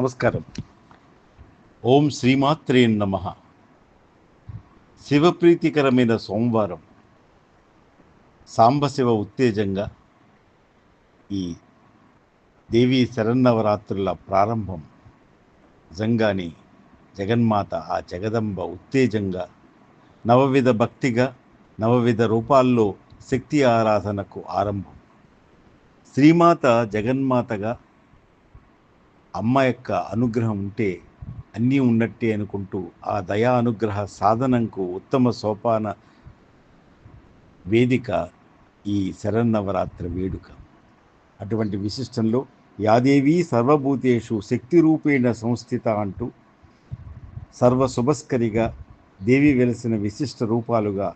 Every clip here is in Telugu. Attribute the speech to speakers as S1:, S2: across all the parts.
S1: నమస్కారం. ఓం శ్రీమాత్రే నమ. శివప్రీతికరమైన సోమవారం. సాంబశివ ఉత్తేజంగా ఈ దేవీ శరన్నవరాత్రుల ప్రారంభం నిజంగానే జగన్మాత ఆ జగదంబ ఉత్తేజంగా నవవిధ భక్తిగా నవవిధ రూపాల్లో శక్తి ఆరాధనకు ఆరంభం. శ్రీమాత జగన్మాతగా అమ్మ యొక్క అనుగ్రహం ఉంటే అన్నీ ఉన్నట్టే అనుకుంటూ ఆ దయా అనుగ్రహ సాధనంకు ఉత్తమ సోపాన వేదిక ఈ శరన్నవరాత్రి వేడుక. అటువంటి విశిష్టంలో యాదేవి సర్వభూతేషు శక్తి రూపేణ సంస్థిత అంటూ సర్వ శుభస్కరిగా దేవి వెలసిన విశిష్ట రూపాలుగా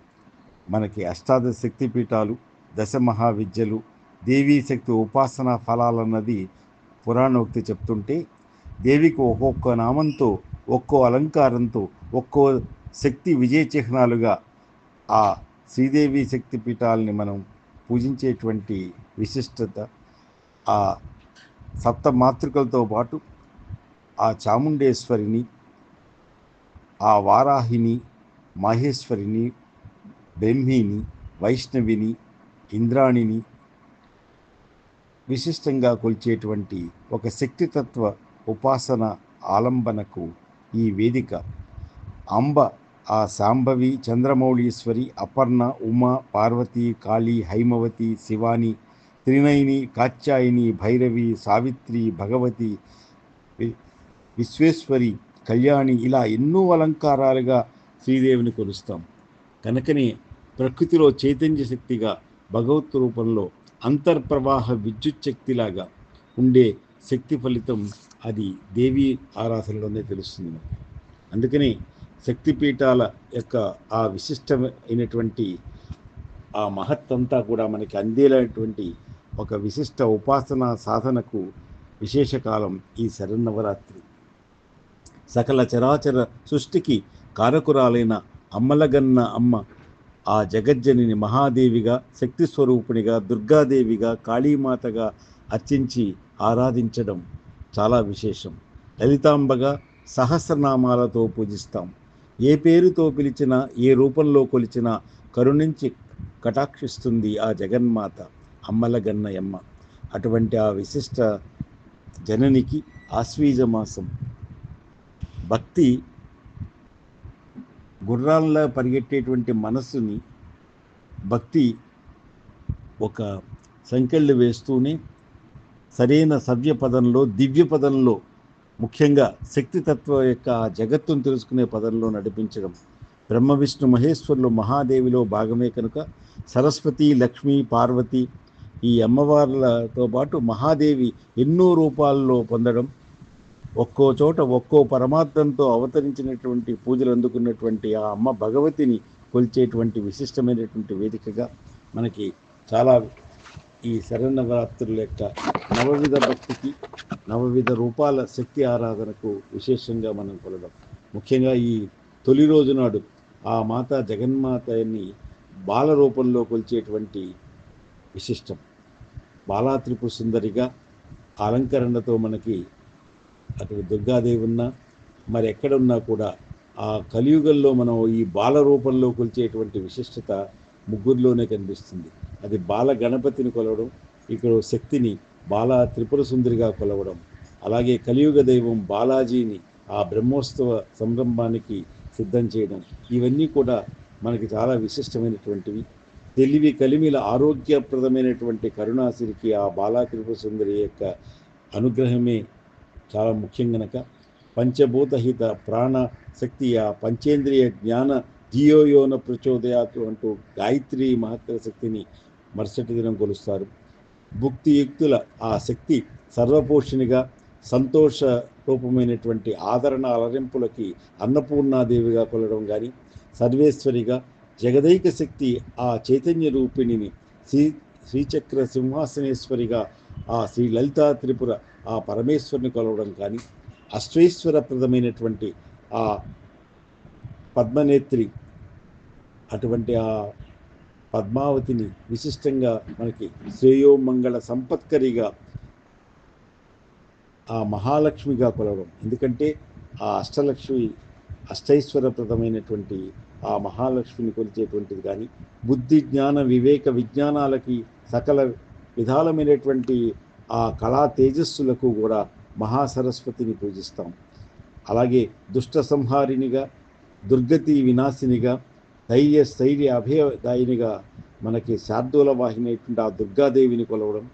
S1: మనకి అష్టాదశ శక్తి పీఠాలు దశ మహావిద్యలు దేవీ శక్తి ఉపాసనా ఫలాలన్నది పురాణోక్తి చెప్తుంటే దేవికి ఒక్కొక్క నామంతో ఒక్కో అలంకారంతో ఒక్కో శక్తి విజయ చిహ్నాలుగా ఆ శ్రీదేవి శక్తి పీఠాలని మనం పూజించేటువంటి విశిష్టత ఆ సప్త మాతృకలతో పాటు ఆ చాముండేశ్వరిని ఆ వారాహిని మహేశ్వరిని బ్రహ్మిని వైష్ణవిని ఇంద్రాణిని విశిష్టంగా కొలిచేటువంటి ఒక శక్తితత్వ ఉపాసన ఆలంబనకు ఈ వేదిక. అంబ ఆ సాంబవి చంద్రమౌళీశ్వరి అపర్ణ ఉమ పార్వతి కాళీ హైమవతి శివాని త్రినయిని కాత్యాయని భైరవి సావిత్రి భగవతి విశ్వేశ్వరి కళ్యాణి ఇలా ఎన్నో అలంకారాలుగా శ్రీదేవిని కొలుస్తాం. కనుకనే ప్రకృతిలో చైతన్య శక్తిగా భగవత్ రూపంలో అంతర్ప్రవాహ విద్యుత్ శక్తిలాగా ఉండే శక్తి ఫలితం అది దేవి ఆరాధనలోనే తెలుస్తుంది మనకి. అందుకని శక్తిపీఠాల యొక్క ఆ విశిష్టమైనటువంటి ఆ మహత్తంతా కూడా మనకి అందేలాంటి ఒక విశిష్ట ఉపాసన సాధనకు విశేష కాలం ఈ శరన్నవరాత్రి సకల చరాచర సృష్టికి కారకురాలైన అమ్మలగన్న అమ్మ ఆ జగజ్జనిని మహాదేవిగా శక్తి స్వరూపిణిగా దుర్గాదేవిగా కాళీమాతగా అర్చించి ఆరాధించడం చాలా విశేషం. లలితాంబగా సహస్రనామాలతో పూజిస్తాం. ఏ పేరుతో పిలిచినా ఏ రూపంలో కొలిచినా కరుణించి కటాక్షిస్తుంది ఆ జగన్మాత అమ్మలగన్నయమ్మ అటువంటి ఆ విశిష్ట జననికి ఆశ్వీజమాసం భక్తి గుర్రాల్లా పరిగెట్టేటువంటి మనస్సుని భక్తి ఒక సంకెళ్ళు వేస్తూనే సరైన సవ్య పదంలో దివ్య పదంలో ముఖ్యంగా శక్తితత్వం యొక్క ఆ జగత్తును తెలుసుకునే పదంలో నడిపించడం. బ్రహ్మ విష్ణు మహేశ్వరులు మహాదేవిలో భాగమే కనుక సరస్వతి లక్ష్మి పార్వతి ఈ అమ్మవార్లతో పాటు మహాదేవి ఎన్నో రూపాల్లో పొందడం ఒక్కో చోట ఒక్కో పరమార్థంతో అవతరించినటువంటి పూజలు అందుకున్నటువంటి ఆ అమ్మ భగవతిని కొలిచేటువంటి విశిష్టమైనటువంటి వేదికగా మనకి చాలా ఈ శరన్నవరాత్రుల యొక్క నవవిధ భక్తికి నవవిధ రూపాల శక్తి ఆరాధనకు విశేషంగా మనం కొలదాం. ముఖ్యంగా ఈ తొలి రోజు నాడు ఆ మాత జగన్మాతని బాల రూపంలో కొలిచేటువంటి విశిష్టం. బాలా త్రిపుర సుందరిగా అలంకరణతో మనకి అక్కడ దుర్గాదేవి ఉన్నా మరి ఎక్కడున్నా కూడా ఆ కలియుగంలో మనం ఈ బాల రూపంలో కొలిచేటువంటి విశిష్టత ముగ్గురులోనే కనిపిస్తుంది. అది బాల గణపతిని కొలవడం ఇక్కడ శక్తిని బాల త్రిపుర సుందరిగా కొలవడం అలాగే కలియుగ దైవం బాలాజీని ఆ బ్రహ్మోత్సవ సంరంభానికి సిద్ధం చేయడం ఇవన్నీ కూడా మనకి చాలా విశిష్టమైనటువంటివి. తెలివి కలిమిల ఆరోగ్యప్రదమైనటువంటి కరుణాసిరికి ఆ బాలా త్రిపుర సుందరి యొక్క అనుగ్రహమే చాలా ముఖ్యం గనక. పంచభూతహిత ప్రాణ శక్తి ఆ పంచేంద్రియ జ్ఞాన ధియోయోన ప్రచోదయాతు అంటూ గాయత్రి మహత్తర శక్తిని మరుసటి దినం కొలుస్తారు. భుక్తియుక్తుల ఆ శక్తి సర్వపోషణిగా సంతోష రూపమైనటువంటి ఆదరణ అలరింపులకి అన్నపూర్ణాదేవిగా కొలడం కానీ సర్వేశ్వరిగా జగదైక శక్తి ఆ చైతన్య రూపిణిని శ్రీ శ్రీచక్ర సింహాసనేశ్వరిగా ఆ శ్రీ లలితా త్రిపుర ఆ పరమేశ్వరుని కొలవడం కానీ అష్టైశ్వరప్రదమైనటువంటి ఆ పద్మనేత్రి అటువంటి ఆ పద్మావతిని విశిష్టంగా మనకి శ్రేయోమంగళ సంపత్కరిగా ఆ మహాలక్ష్మిగా కొలవడం. ఎందుకంటే ఆ అష్టలక్ష్మి అష్టైశ్వరప్రదమైనటువంటి ఆ మహాలక్ష్మిని కొలిచేటువంటిది కానీ బుద్ధి జ్ఞాన వివేక విజ్ఞానాలకి సకల విధాలమైనటువంటి ఆ కళా తేజస్సులకు కూడా మహాసరస్వతిని పూజిస్తాం. అలాగే దుష్ట సంహారినిగా దుర్గతి వినాశినిగా ధైర్య స్థైర్య అభయదాయినిగా మనకి శార్దూల వాహినటువంటి ఆ దుర్గాదేవిని కొలవడం.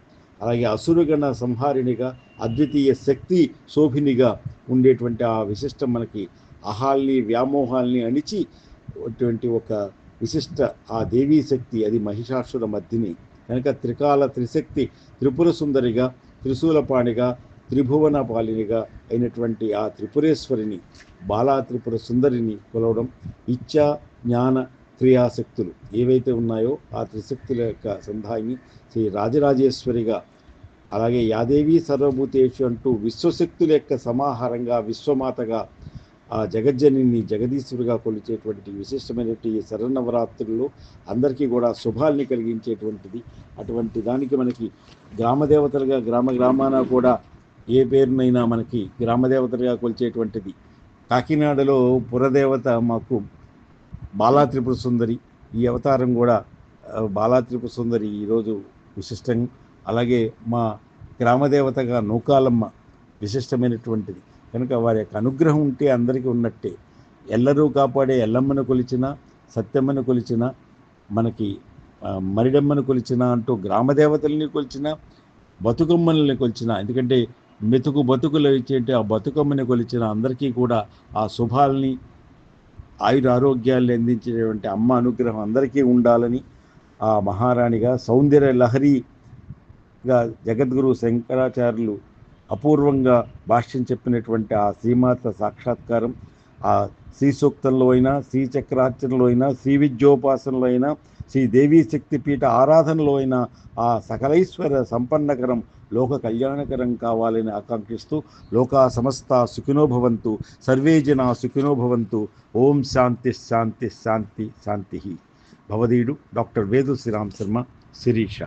S1: అలాగే అసురగణ సంహారినిగా అద్వితీయ శక్తి శోభినిగా ఉండేటువంటి ఆ విశిష్టం మనకి అహాల్ని వ్యామోహాల్ని అణిచి అటువంటి ఒక విశిష్ట ఆ దేవీ శక్తి అది మహిషాసుర మధ్యని కనుక త్రికాల త్రిశక్తి త్రిపుర సుందరిగా త్రిశూలపాణిగా త్రిభువన పాలినిగా అయినటువంటి ఆ త్రిపురేశ్వరిని బాలా త్రిపుర సుందరిని కొలవడం ఇచ్చా జ్ఞాన క్రియాశక్తులు ఏవైతే ఉన్నాయో ఆ త్రిశక్తుల యొక్క సంధాయిని శ్రీ రాజరాజేశ్వరిగా అలాగే యాదేవి సర్వభూతేషు అంటూ విశ్వశక్తుల యొక్క సమాహారంగా విశ్వమాతగా ఆ జగజ్జనిని జగదీశ్వరుగా కొలిచేటువంటి విశిష్టమైనటువంటి ఈ శరన్నవరాత్రుల్లో అందరికీ కూడా శుభాల్ని కలిగించేటువంటిది. అటువంటి దానికి మనకి గ్రామదేవతలుగా గ్రామ గ్రామాన కూడా ఏ పేరునైనా మనకి గ్రామదేవతలుగా కొలిచేటువంటిది. కాకినాడలో పురదేవత మాకు బాలాత్రిపుర సుందరి ఈ అవతారం కూడా బాలాత్రిపుర సుందరి ఈరోజు విశిష్టం. అలాగే మా గ్రామదేవతగా నూకాలమ్మ విశిష్టమైనటువంటిది. కనుక వారి యొక్క అనుగ్రహం ఉంటే అందరికీ ఉన్నట్టే. ఎల్లరూ కాపాడే ఎల్లమ్మను కొలిచిన సత్యమ్మను కొలిచిన మనకి మరిడమ్మను కొలిచిన అంటూ గ్రామదేవతల్ని కొలిచిన బతుకమ్మల్ని కొలిచిన ఎందుకంటే మెతుకు బతుకులు ఇచ్చేటి ఆ బతుకమ్మని కొలిచిన అందరికీ కూడా ఆ శుభాల్ని ఆయుర ఆరోగ్యాల్ని అందించేటువంటి అమ్మ అనుగ్రహం అందరికీ ఉండాలని ఆ మహారాణిగా సౌందర్య లహరిగా జగద్గురు శంకరాచార్యులు అపూర్వంగా భాష్యం చెప్పినటువంటి ఆ సీమాత సాక్షాత్కారం ఆ శ్రీ సూక్తంలో అయినా శ్రీ చక్రార్చనలో అయినా శ్రీ విద్యోపాసనలో అయినా శ్రీ దేవీ శక్తిపీఠ ఆరాధనలో అయినా ఆ సకలైశ్వర సంపన్నకరం లోక కళ్యాణకరం కావాలని ఆకాంక్షిస్తూ లోకా సమస్త సుఖినో భవంతు సర్వే జనా సుఖినో భవంతు ఓం శాంతి శాంతి శాంతి శాంతి. భవదీయుడు డాక్టర్ వేదు శ్రీరామ్ శర్మ శిరీష.